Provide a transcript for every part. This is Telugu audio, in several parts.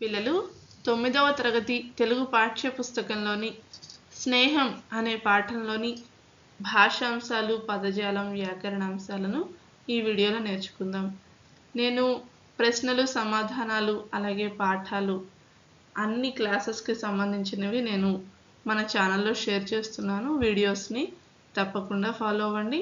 పిల్లలు తొమ్మిదవ తరగతి తెలుగు పాఠ్య పుస్తకంలోని స్నేహం అనే పాఠంలోని భాషాంశాలు పదజాలం వ్యాకరణాంశాలను ఈ వీడియోలో నేర్చుకుందాం. నేను ప్రశ్నలు సమాధానాలు అలాగే పాఠాలు అన్ని క్లాసెస్కి సంబంధించినవి నేను మన ఛానల్లో షేర్ చేస్తున్నాను. వీడియోస్ని తప్పకుండా ఫాలో అవ్వండి.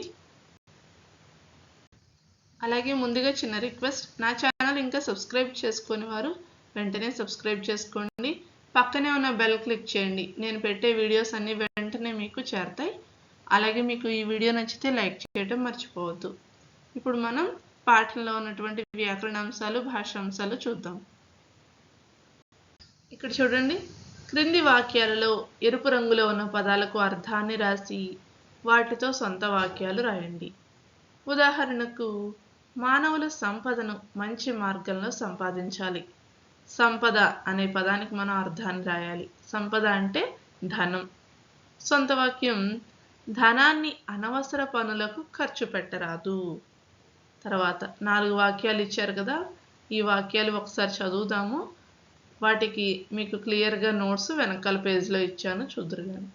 అలాగే ముందుగా చిన్న రిక్వెస్ట్ నా ఛానల్ ఇంకా సబ్స్క్రైబ్ చేసుకొని వారు వెంటనే సబ్స్క్రైబ్ చేసుకోండి. పక్కనే ఉన్న బెల్ క్లిక్ చేయండి. నేను పెట్టే వీడియోస్ అన్నీ వెంటనే మీకు చేరతాయి. అలాగే మీకు ఈ వీడియో నచ్చితే లైక్ చేయడం మర్చిపోవద్దు. ఇప్పుడు మనం పాఠంలో ఉన్నటువంటి వ్యాకరణాంశాలు భాషాంశాలు చూద్దాం. ఇక్కడ చూడండి. క్రింది వాక్యాలలో ఎరుపు రంగులో ఉన్న పదాలకు అర్థాన్ని రాసి వాటితో సొంత వాక్యాలు రాయండి. ఉదాహరణకు మానవుల సంపదను మంచి మార్గంలో సంపాదించాలి. సంపద అనే పదానికి మనం అర్థాన్ని రాయాలి. సంపద అంటే ధనం. సొంత వాక్యం ధనాన్ని అనవసర పనులకు ఖర్చు పెట్టరాదు. తర్వాత నాలుగు వాక్యాలు ఇచ్చారు కదా ఈ వాక్యాలు ఒకసారి చదువుదాము. వాటికి మీకు క్లియర్గా నోట్స్ వెనకాల పేజ్లో ఇచ్చాను చూద్దరుగాను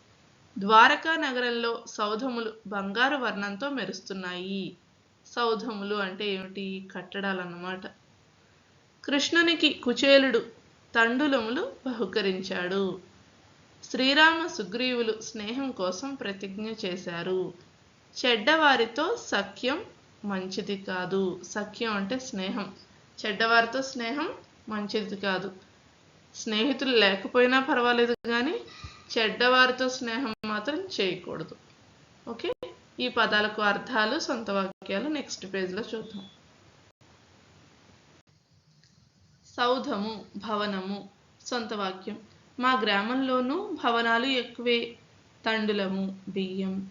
ద్వారకా నగరంలో సౌధములు బంగారు వర్ణంతో మెరుస్తున్నాయి. సౌధములు అంటే ఏమిటి? కట్టడాలన్నమాట. కృష్ణునికి కుచేలుడు తండులములు బహుకరించాడు. శ్రీరామ సుగ్రీవులు స్నేహం కోసం ప్రతిజ్ఞ చేశారు. చెడ్డవారితో సఖ్యం మంచిది కాదు. సఖ్యం అంటే స్నేహం. చెడ్డవారితో స్నేహం మంచిది కాదు. స్నేహితులు లేకపోయినా పర్వాలేదు కానీ చెడ్డవారితో స్నేహం మాత్రం చేయకూడదు. ఓకే? ఈ పదాలకు అర్థాలు సొంత వాక్యాలు నెక్స్ట్ పేజ్లో చూద్దాం. సౌధము భవనము సొంత వాక్యం. మా గ్రామంలోనూ భవనాలు ఎక్కువే. తండులము బియ్యం.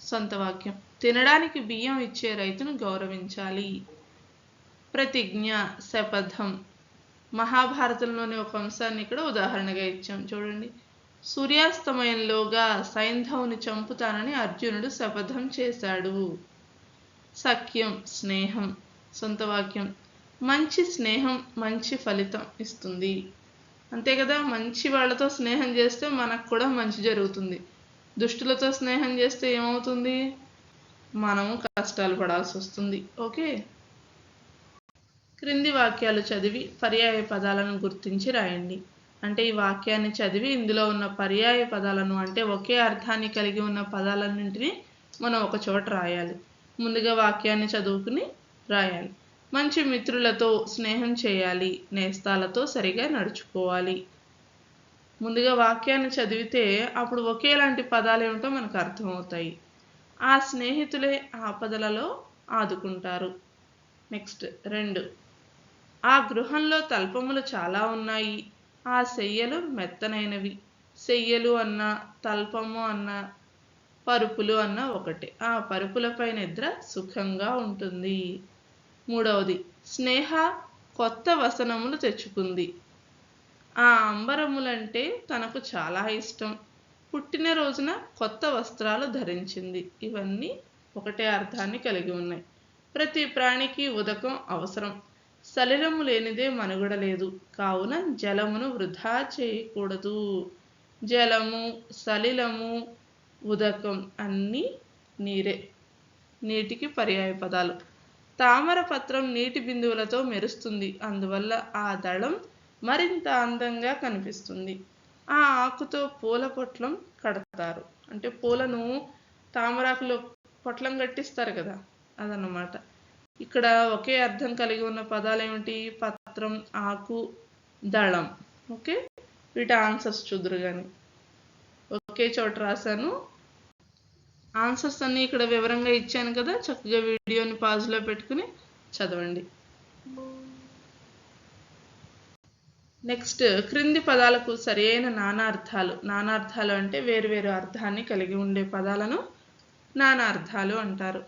సొంత వాక్యం. తినడానికి బియ్యం ఇచ్చే రైతును గౌరవించాలి. ప్రతిజ్ఞ శపథం. మహాభారతంలోని ఒక అంశాన్ని ఇక్కడ ఉదాహరణగా ఇచ్చాం. చూడండి. సూర్యాస్తమయంలోగా సైంధవుని చంపుతానని అర్జునుడు శపథం చేశాడు. సఖ్యం స్నేహం. సొంత వాక్యం. మంచి స్నేహం మంచి ఫలితం ఇస్తుంది. అంతే కదా? మంచి వాళ్ళతో స్నేహం చేస్తే మనకు కూడా మంచి జరుగుతుంది. దుష్టులతో స్నేహం చేస్తే ఏమవుతుంది? మనము కష్టాలు పడాల్సి వస్తుంది. ఓకే? క్రింది వాక్యాలు చదివి పర్యాయ పదాలను గుర్తించి రాయండి. అంటే ఈ వాక్యాన్ని చదివి ఇందులో ఉన్న పర్యాయ పదాలను అంటే ఒకే అర్థాన్ని కలిగి ఉన్న పదాలన్నింటినీ మనం ఒక చోట రాయాలి. ముందుగా వాక్యాన్ని చదువుకుని రాయాలి. మంచి మిత్రులతో స్నేహం చేయాలి నేస్తాలతో సరిగా నడుచుకోవాలి. ముందుగా వాక్యాన్ని చదివితే అప్పుడు ఒకేలాంటి పదాలు ఏమిటో మనకు అర్థమవుతాయి. ఆ స్నేహితులే ఆపదలలో ఆదుకుంటారు. నెక్స్ట్ రెండు. ఆ గృహంలో తల్పములు చాలా ఉన్నాయి. ఆ శయ్యలు మెత్తనైనవి. శయ్యలు అన్న తల్పము అన్న పరుపులు అన్న ఒకటే. ఆ పరుపులపై నిద్ర సుఖంగా ఉంటుంది. మూడవది స్నేహ కొత్త వసనములు తెచ్చుకుంది. ఆ అంబరములంటే తనకు చాలా ఇష్టం. పుట్టినరోజున కొత్త వస్త్రాలు ధరించింది. ఇవన్నీ ఒకటే అర్థాన్ని కలిగి ఉన్నాయి. ప్రతి ప్రాణికి ఉదకం అవసరం. సలిలము లేనిదే మనుగడ లేదు. కావున జలమును వృధా చేయకూడదు. జలము సలిలము ఉదకం అన్నీ నీరే. నీటికి పర్యాయ పదాలు తామర పత్రం నీటి బిందువులతో మెరుస్తుంది. అందువల్ల ఆ దళం మరింత అందంగా కనిపిస్తుంది. ఆ ఆకుతో పూల పొట్లం కడతారు. అంటే పూలను తామరాకులో పొట్లం కట్టిస్తారు కదా అదన్నమాట. ఇక్కడ ఒకే అర్థం కలిగి ఉన్న పదాలు ఏమిటి? పత్రం ఆకు దళం. ఓకే? వీటి ఆన్సర్స్ చూద్దరు కానీ ఒకే చోట రాశాను. ఆన్సర్స్ అన్నీ ఇక్కడ వివరంగా ఇచ్చాను కదా చక్కగా వీడియోని పాజ్లో పెట్టుకుని చదవండి. నెక్స్ట్ క్రింది పదాలకు సరైన నానార్థాలు. నానార్థాలు అంటే వేరువేరు అర్థాన్ని కలిగి ఉండే పదాలను నానార్థాలు అంటారు.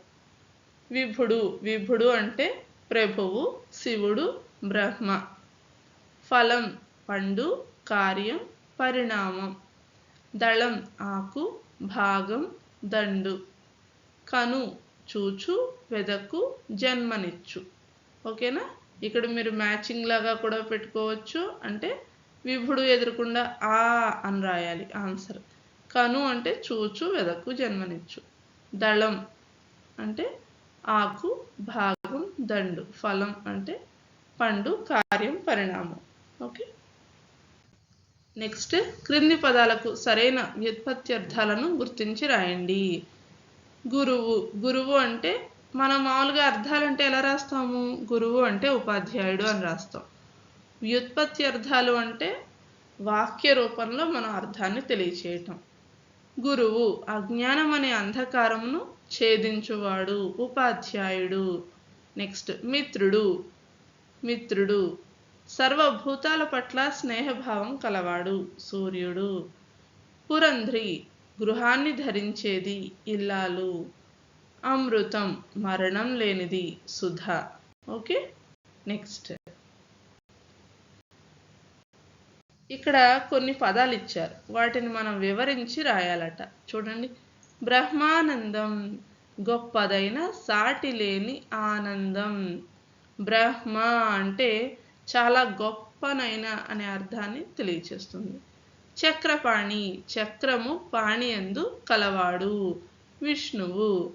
విభుడు విభుడు అంటే ప్రభువు శివుడు బ్రహ్మ. ఫలం పండు కార్యం పరిణామం. దళం ఆకు భాగం దండు. కను చూచు వెదకు జన్మనిచ్చు. ఓకేనా? ఇక్కడ మీరు మ్యాచింగ్ లాగా కూడా పెట్టుకోవచ్చు. అంటే విభుడు ఎదురకుండా ఆ అని రాయాలి ఆన్సర్. కను అంటే చూచు వెదకు జన్మనిచ్చు. దళం అంటే ఆకు భాగం దండు. ఫలం అంటే పండు కార్యం పరిణామం. ఓకే? నెక్స్ట్ క్రింది పదాలకు సరైన వ్యుత్పత్త్యర్థాలను గుర్తించి రాయండి. గురువు గురువు అంటే మనం మామూలుగా అర్థాలంటే ఎలా రాస్తాము? గురువు అంటే ఉపాధ్యాయుడు అని రాస్తాం. వ్యుత్పత్తి అర్థాలు అంటే వాక్య రూపంలో మనం అర్థాన్ని తెలియచేయటం. గురువు అజ్ఞానం అనే అంధకారమును ఛేదించువాడు ఉపాధ్యాయుడు. నెక్స్ట్ మిత్రుడు మిత్రుడు. సర్వభూతాల పట్ల స్నేహభావం కలవాడు సూర్యుడు. పురంధ్రి గృహాన్ని ధరించేది ఇల్లాలు. అమృతం మరణం లేనిది సుధ. ఓకే? నెక్స్ట్. ఇక్కడ కొన్ని పదాలు ఇచ్చారు. వాటిని మనం వివరించి రాయాలట. చూడండి. బ్రహ్మానందం గొప్పదైన సాటి లేని ఆనందం. బ్రహ్మ అంటే చాలా గొప్పనైన అనే అర్థాన్ని తెలియచేస్తుంది. చక్రపాణి చక్రము పాణి ఎందు కలవాడు. విష్ణువు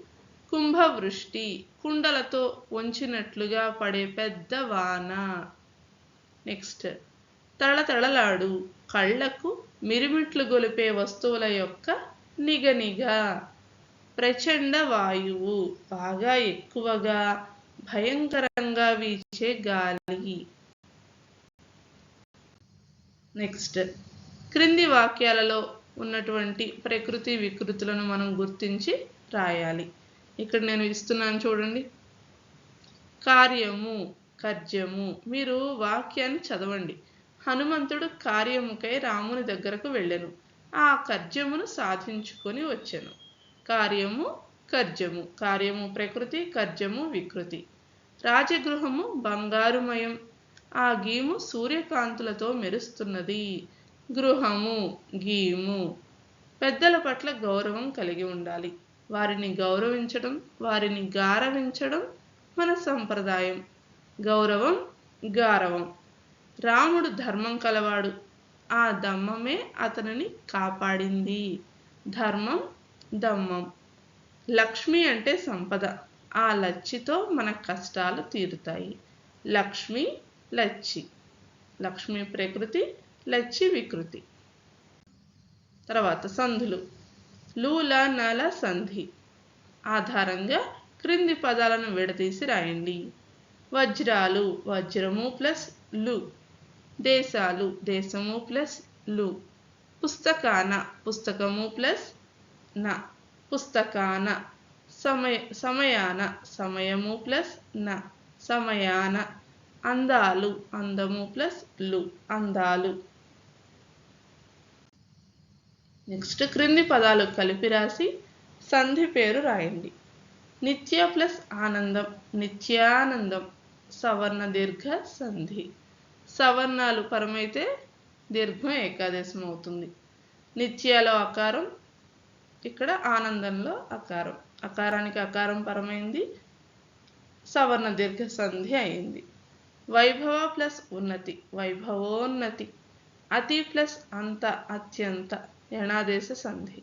కుంభవృష్టి కుండలతో వంచినట్లుగా పడే పెద్ద వాన. నెక్స్ట్ తళతళలాడు కళ్ళకు మిరిమిట్లు గొలిపే వస్తువుల యొక్క నిగనిగా ప్రచండ వాయువు బాగా ఎక్కువగా భయంకరంగా వీచే గాలి. నెక్స్ట్. క్రింది వాక్యాలలో ఉన్నటువంటి ప్రకృతి వికృతులను మనం గుర్తించి రాయాలి. ఇక్కడ నేను ఇస్తున్నాను చూడండి. కార్యము కర్జము మీరు వాక్యాన్ని చదవండి. హనుమంతుడు కార్యముకై రాముని దగ్గరకు వెళ్ళెను. ఆ కర్జమును సాధించుకొని వచ్చెను. కార్యము కర్జము కార్యము ప్రకృతి కర్జము వికృతి. రాజగృహము బంగారుమయం. ఆ గీము సూర్యకాంతులతో మెరుస్తున్నది. గృహము గీము. పెద్దల పట్ల గౌరవం కలిగి ఉండాలి. వారిని గౌరవించడం వారిని గారవించడం మన సంప్రదాయం. గౌరవం గారవం. రాముడు ధర్మం కలవాడు. ఆ దమ్మమే అతనిని కాపాడింది. ధర్మం దమ్మం. లక్ష్మి అంటే సంపద. ఆ లచ్చితో మన కష్టాలు తీరుతాయి. లక్ష్మి లచ్చి. లక్ష్మి ప్రకృతి లచ్చి వికృతి. తర్వాత సంధులు. లూల నల సంధి. ఆధారంగా క్రింది పదాలను విడదీసి రాయండి. వజ్రాలు వజ్రము ప్లస్లు. దేశాలు దేశము ప్లస్లు. పుస్తకాన పుస్తకము ప్లస్ న. పుస్తకాన సమయ సమయాన సమయము ప్లస్ న. సమయాన అందాలు అందము ప్లస్లు అందాలు. నెక్స్ట్ క్రింది పదాలు కలిపి రాసి సంధి పేరు రాయండి. నిత్య ప్లస్ ఆనందం నిత్యానందం సవర్ణ దీర్ఘ సంధి. సవర్ణాలు పరమైతే దీర్ఘం ఏకాదేశం అవుతుంది. నిత్యాలో అకారం ఇక్కడ ఆనందంలో అకారం. అకారానికి అకారం పరమైంది సవర్ణ దీర్ఘ సంధి అయింది. వైభవ ప్లస్ ఉన్నతి. వైభవోన్నతి. అతి ప్లస్ అంత అత్యంత యణాదేశ సంధి.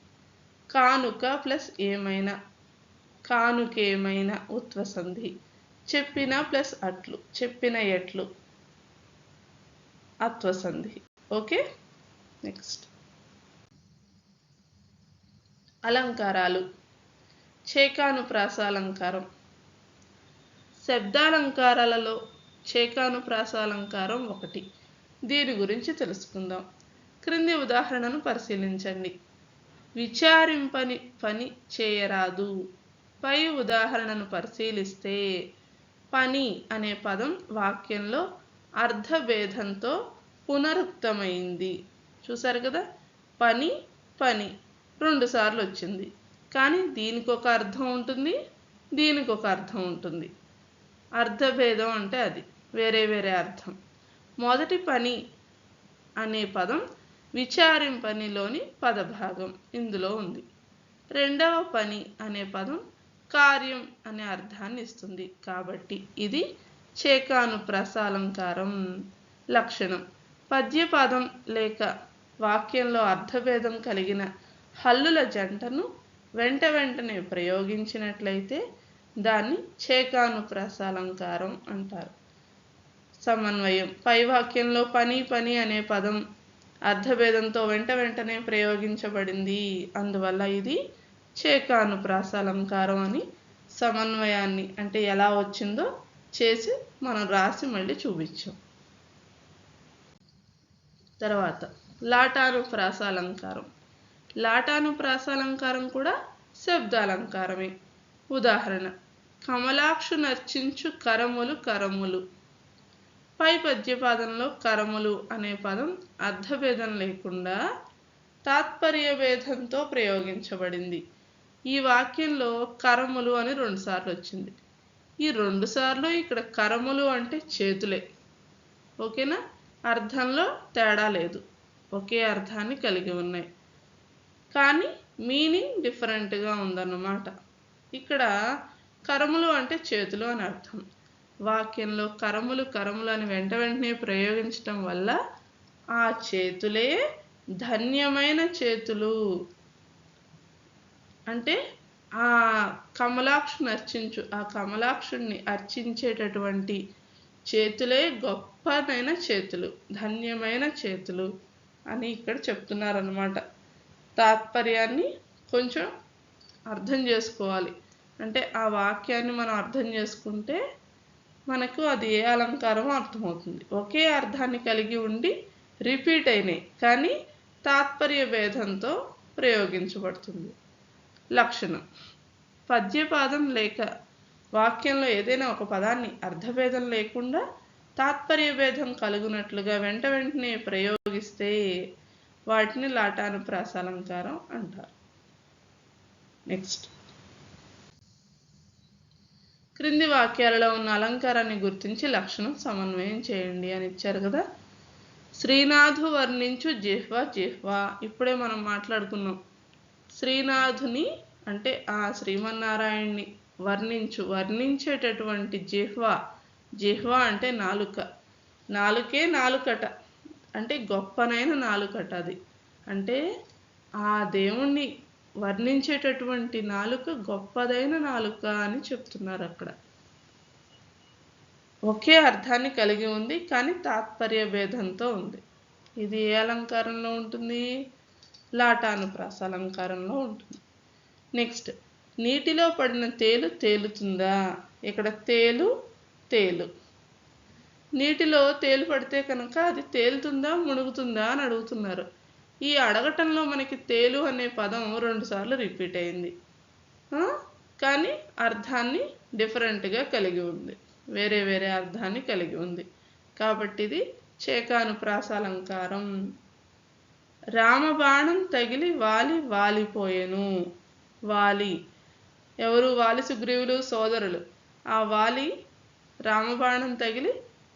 కానుక ప్లస్ ఏమైనా? కానుకేమైనా ఉత్వ సంధి. చెప్పిన ప్లస్ అట్లు. చెప్పిన ఎట్లు? అత్వ సంధి. ఓకే? నెక్స్ట్. అలంకారాలు. చేకానుప్రాస అలంకారం. శబ్దాలంకారాలలో చేకానుప్రాసాలంకారం ఒకటి. దీని గురించి తెలుసుకుందాం. క్రింది ఉదాహరణను పరిశీలించండి. విచారింపని పని చేయరాదు. పై ఉదాహరణను పరిశీలిస్తే పని అనే పదం వాక్యంలో అర్థభేదంతో పునరుక్తమైంది. చూసారు కదా? పని పని. రెండుసార్లు వచ్చింది. కానీ దీనికి ఒక అర్థం ఉంటుంది దీనికి ఒక అర్థం ఉంటుంది. అర్థభేదం అంటే అది. వేరే వేరే అర్థం. మొదటి పని అనే పదం విచారింపనిలోని పదభాగం ఇందులో ఉంది. రెండవ పని అనే పదం కార్యం అనే అర్థాన్ని ఇస్తుంది. కాబట్టి ఇది చేకాను ప్రసాలంకారం లక్షణం. పద్యపదం లేక వాక్యంలో అర్థభేదం కలిగిన హల్లుల జంటను వెంట వెంటనే ప్రయోగించినట్లయితే దాన్ని చేకాను ప్రసాలంకారం అంటారు. సమన్వయం. పై వాక్యంలో పని పని అనే పదం అర్థభేదంతో వెంట వెంటనే ప్రయోగించబడింది. అందువల్ల ఇది చేకానుప్రాస అలంకారం అని సమన్వయాన్ని అంటే ఎలా వచ్చిందో చేసి మనం రాసి మళ్ళీ చూపించాం. తర్వాత లాటానుప్రాస అలంకారం లాటానుప్రాస అలంకారం కూడా శబ్దాలంకారమే. ఉదాహరణ కమలాక్షు నర్చించు కరములు కరములు. పై పద్యపాదంలో కరములు అనే పదం అర్థభేదం లేకుండా తాత్పర్య భేదంతో ప్రయోగించబడింది. ఈ వాక్యంలో కరములు అని రెండుసార్లు వచ్చింది. ఈ రెండు సార్లు ఇక్కడ కరములు అంటే చేతులే. ఓకేనా? అర్థంలో తేడా లేదు. ఒకే అర్థాన్ని కలిగి ఉన్నాయి. కానీ మీనింగ్ డిఫరెంట్గా ఉందన్నమాట. ఇక్కడ కరములు అంటే చేతులు అని అర్థం. వాక్యంలో కరములు కరములు అని వెంట వెంటనే ప్రయోగించటం వల్ల ఆ చేతులే ధన్యమైన చేతులు. అంటే ఆ కమలాక్షుని అర్చించు ఆ కమలాక్షుణ్ణి అర్చించేటటువంటి చేతులే గొప్పదైన చేతులు ధన్యమైన చేతులు అని ఇక్కడ చెప్తున్నారనమాట తాత్పర్యాన్ని కొంచెం అర్థం చేసుకోవాలి. అంటే ఆ వాక్యాన్ని మనం అర్థం చేసుకుంటే మనకు అది ఏ అలంకారమో అర్థమవుతుంది. ఒకే అర్థాన్ని కలిగి ఉండి రిపీట్ అయినాయి కానీ తాత్పర్య భేదంతో ప్రయోగించబడుతుంది. లక్షణం. పద్యపాదం లేక వాక్యంలో ఏదైనా ఒక పదాన్ని అర్థభేదం లేకుండా తాత్పర్య భేదం కలుగునట్లుగా వెంట వెంటనే ప్రయోగిస్తే వాటిని లాటానుప్రాస అలంకారం అంటారు. నెక్స్ట్. క్రింది వాక్యాలలో ఉన్న అలంకారాన్ని గుర్తించి లక్షణం సమన్వయం చేయండి అని ఇచ్చారు కదా. శ్రీనాథు వర్ణించు జిహ్వ జిహ్వ. ఇప్పుడే మనం మాట్లాడుకున్నాం. శ్రీనాథుని అంటే ఆ శ్రీమన్నారాయణ్ణి వర్ణించు వర్ణించేటటువంటి జిహ్వ. జిహ్వ అంటే నాలుక. నాలుకే నాలుకట. అంటే గొప్పనైన నాలుకట అది. అంటే ఆ దేవుణ్ణి వర్ణించేటటువంటి నాలుక గొప్పదైన నాలుక అని చెప్తున్నారు అక్కడ. ఒకే అర్థాన్ని కలిగి ఉంది కానీ తాత్పర్య భేదంతో ఉంది. ఇది ఏ అలంకారంలో ఉంటుంది? లాటానుప్రాస అలంకారంలో ఉంటుంది. నెక్స్ట్ నీటిలో పడిన తేలు తేలుతుందా? ఇక్కడ తేలు తేలు. నీటిలో తేలు పడితే కనుక అది తేలుతుందా మునుగుతుందా అని అడుగుతున్నారు. ఈ అడగటంలో మనకి తేలు అనే పదం రెండుసార్లు రిపీట్ అయింది. కానీ అర్థాన్ని డిఫరెంట్గా కలిగి ఉంది. వేరే వేరే అర్థాన్ని కలిగి ఉంది. కాబట్టి ఇది చేకాను ప్రాసాలంకారం రామబాణం తగిలి వాలి వాలిపోయెను. వాలి. ఎవరు? వాలి సుగ్రీవులు సోదరులు. ఆ వాలి రామబాణం తగిలి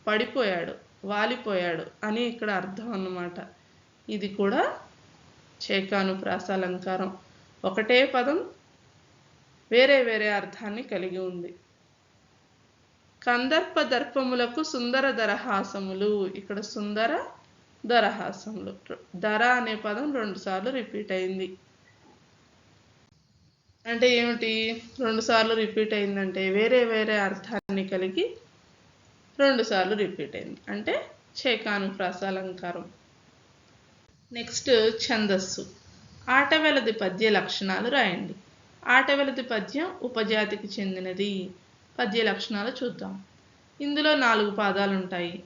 పడిపోయాడు వాలిపోయాడు అని ఇక్కడ అర్థం అన్నమాట. ఇది కూడా చేకానుప్రాస అలంకారం ఒకటే పదం వేరే వేరే అర్థాన్ని కలిగి ఉంది. కందర్ప దర్పములకు సుందర దరహాసములు. ఇక్కడ సుందర దరహాసములు. ధర అనే పదం రెండుసార్లు రిపీట్ అయింది. అంటే ఏమిటి? రెండుసార్లు రిపీట్ అయిందంటే వేరే వేరే అర్థాన్ని కలిగి రెండుసార్లు రిపీట్ అయింది. అంటే చేకానుప్రాస అలంకారం నెక్స్ట్ ఛందస్సు. ఆటవెలది పద్య లక్షణాలు రాయండి. ఆటవెలది పద్యం ఉపజాతికి చెందినది. పద్య లక్షణాలు చూద్దాం. ఇందులో నాలుగు పాదాలు ఉంటాయి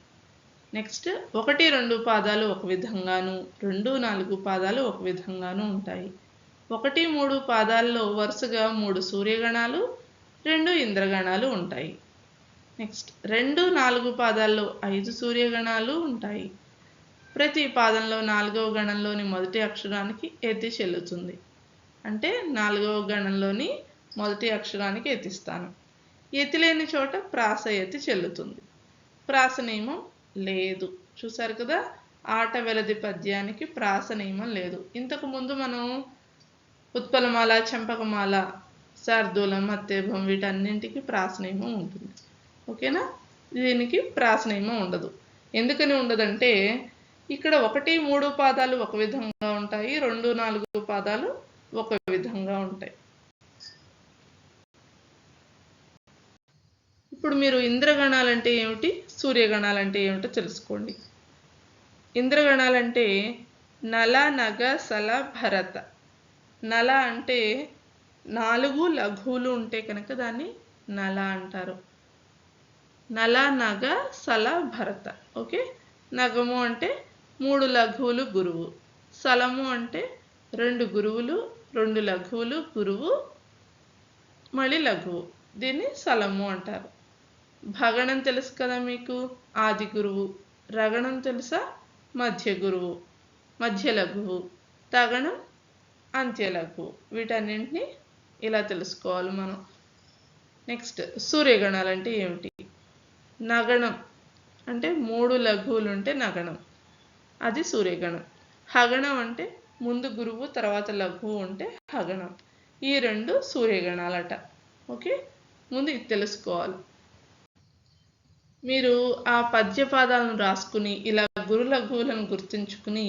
నెక్స్ట్ ఒకటి రెండు పాదాలు ఒక విధంగాను రెండు నాలుగు పాదాలు ఒక విధంగాను ఉంటాయి. ఒకటి మూడు పాదాల్లో వరుసగా మూడు సూర్యగణాలు రెండు ఇంద్రగణాలు ఉంటాయి. నెక్స్ట్ రెండు నాలుగు పాదాల్లో ఐదు సూర్యగణాలు ఉంటాయి. ప్రతి పాదంలో నాలుగవ గణంలోని మొదటి అక్షరానికి ఎత్తి చెల్లుతుంది. అంటే నాలుగవ గణంలోని మొదటి అక్షరానికి ఎత్తిస్తాను. ఎత్తిలేని చోట ప్రాస ఎత్తి చెల్లుతుంది. ప్రాస నియమం లేదు. చూసారు కదా? ఆట వెలది పద్యానికి ప్రాస నియమం లేదు. ఇంతకు ముందు మనం ఉత్పలమాల చెంపకమాల శార్దూలం మత్తేభం వీటన్నింటికి ప్రాస నియమం ఉంటుంది. ఓకేనా? దీనికి ప్రాస నియమం ఉండదు. ఎందుకని ఉండదంటే ఇక్కడ ఒకటి మూడు పాదాలు ఒక విధంగా ఉంటాయి రెండు నాలుగు పాదాలు ఒక విధంగా ఉంటాయి. ఇప్పుడు మీరు ఇంద్రగణాలంటే ఏమిటి సూర్యగణాలంటే ఏమిటో తెలుసుకోండి. ఇంద్రగణాలంటే నల నగ సల భరత. నల అంటే నాలుగు లఘువులు ఉంటే కనుక దాన్ని నల అంటారు. నల నగ సల భరత. ఓకే? నగము అంటే మూడు లఘువులు గురువు. సలము అంటే రెండు గురువులు రెండు లఘువులు గురువు మళ్ళీ లఘువు. దీన్ని సలము అంటారు. భగణం తెలుసు కదా మీకు? ఆది గురువు. రగణం తెలుసా? మధ్య గురువు. మధ్య లఘువు. తగణం అంత్య లఘువు. వీటన్నింటినీ ఇలా తెలుసుకోవాలి మనం. నెక్స్ట్ సూర్యగణాలు అంటే ఏమిటి? నగణం. అంటే మూడు లఘువులు ఉంటే నగణం. అది సూర్యగణం. హగణం అంటే ముందు గురువు తర్వాత లఘువు ఉంటే హగణం. ఈ రెండు సూర్యగణాలట. ఓకే? ముందు ఇది తెలుసుకోవాలి. మీరు ఆ పద్యపాదాలను రాసుకుని ఇలా గురు లఘువులను గుర్తుంచుకుని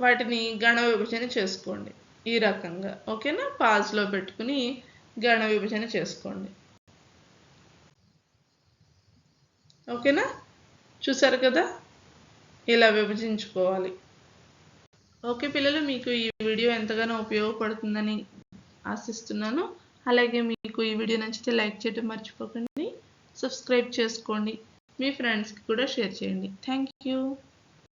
వాటిని గణ విభజన చేసుకోండి. ఈ రకంగా. ఓకేనా? పాజ్లో పెట్టుకుని గణ విభజన చేసుకోండి. ఓకేనా? చూసారు కదా? ఇలా విభజించుకోవాలి. ఓకే పిల్లలు మీకు ఈ వీడియో ఎంతగానో ఉపయోగపడుతుందని ఆశిస్తున్నాను. అలాగే మీకు ఈ వీడియో నచ్చితే లైక్ చేయడం మర్చిపోకండి. సబ్స్క్రైబ్ చేసుకోండి. మీ ఫ్రెండ్స్కి కూడా షేర్ చేయండి. Thank you.